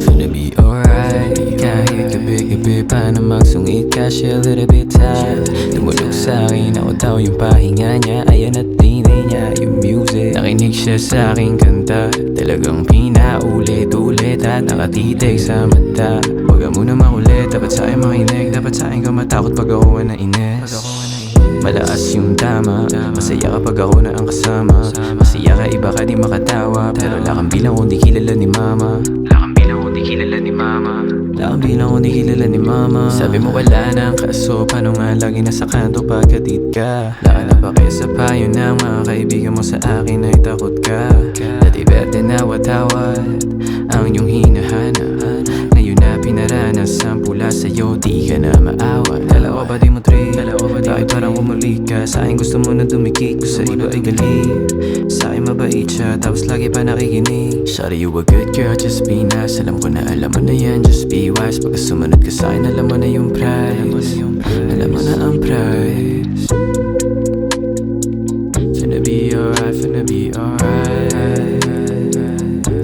Finna be alright. Kahit gabi-gabi pa na magsungit ka She a little bit tired Tumulog sa'kin Ako daw yung pahinga niya Ayan at tinay niya yung music. Nakinig siya sa aking kanta Talagang pinaulit-ulit At nakatitig sa mata Huwag ka muna makulit Dapat sa'kin makinig Dapat sa'kin ka matakot pag ako na ines Malakas yung tama. Masaya kapag ako na ang kasama. Masaya ka iba ka di makatawa. Pero lakang bilang kundi kilala ni mama. Lakang bilang kundi kilala ni mama. Lakang bilang kundi kilala ni mama. Sabi mo wala nang kaso Paano nga lagi nasa kanto pagkatid ka? Laka na ba kayo sa payo ng mga kaibigan mo sa akin ay takot ka. Dati berte na watawat Ang iyong hinahanap. Ngayon na pinaranas ang pula sa'yo Di ka na maawa ka? Sa akin gusto mo na dumikik Kung sa iba ay galit. Sa akin mabait siya Tapos lagi pa nakikinig. Shawty you a good girl Just be nice. Alam ko na alam mo na yan Just be wise. Pagka sumunod ka sa akin Alam mo na yung price. Alam mo na ang price. Finna be alright Finna be alright.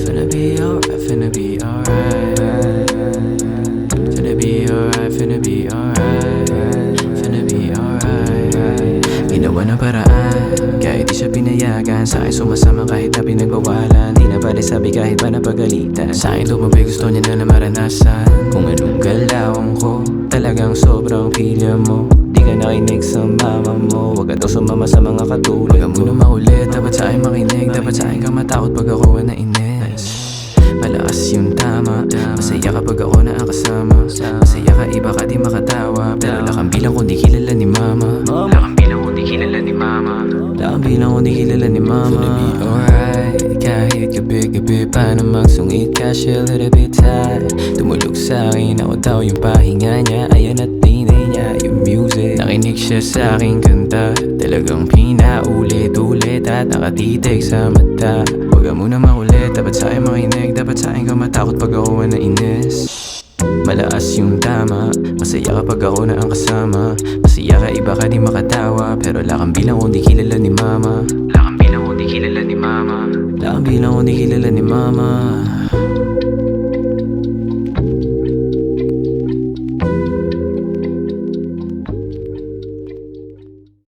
Finna be alright Finna be alright Ginawa ng paraan Kahit di siya pinayagan. Sa akin sumasama kahit na pinagbawalan Di na pala sabi kahit pa napagalitan. Sa akin tumabay gusto niya na na maranasan. Kung anong galawang ko Talagang sobrang pilya mo. Di ka nakinig sa mama mo. Huwag ka daw sumama sa mga katulad Huwag ka muna maulit. Dapat sa akin makinig. Dapat sa akin ka matakot pag ako na nainis. Malakas yung tama. Masaya kapag ako na ang kasama Masaya ka iba ka di makatawa. Pero lakang bilang kundi kilala ni mama kilala ni mama. Lakang bilang kundi kilala ni mama. Finna be alright. Kahit gabi-gabi pa na magsungit ka? She a little bit tired Tumulog sa'kin Ako daw yung pahinga niya. Ayan at tinay niya yung music. Nakinig siya sa aking kanta. Talagang pinaulit-ulit At nakatitig sa mata. Huwag ka muna makulit Dapat sa akin makinig. Dapat sa akin ka matakot pag ako na nainis. Malakas yung tama. Masaya kapag ako na ang kasama Masaya ka iba ka di makatawa Pero lakang bilang kundi kilala ni mama. Lakang bilang kundi kilala ni mama. Lakang bilang kundi kilala ni mama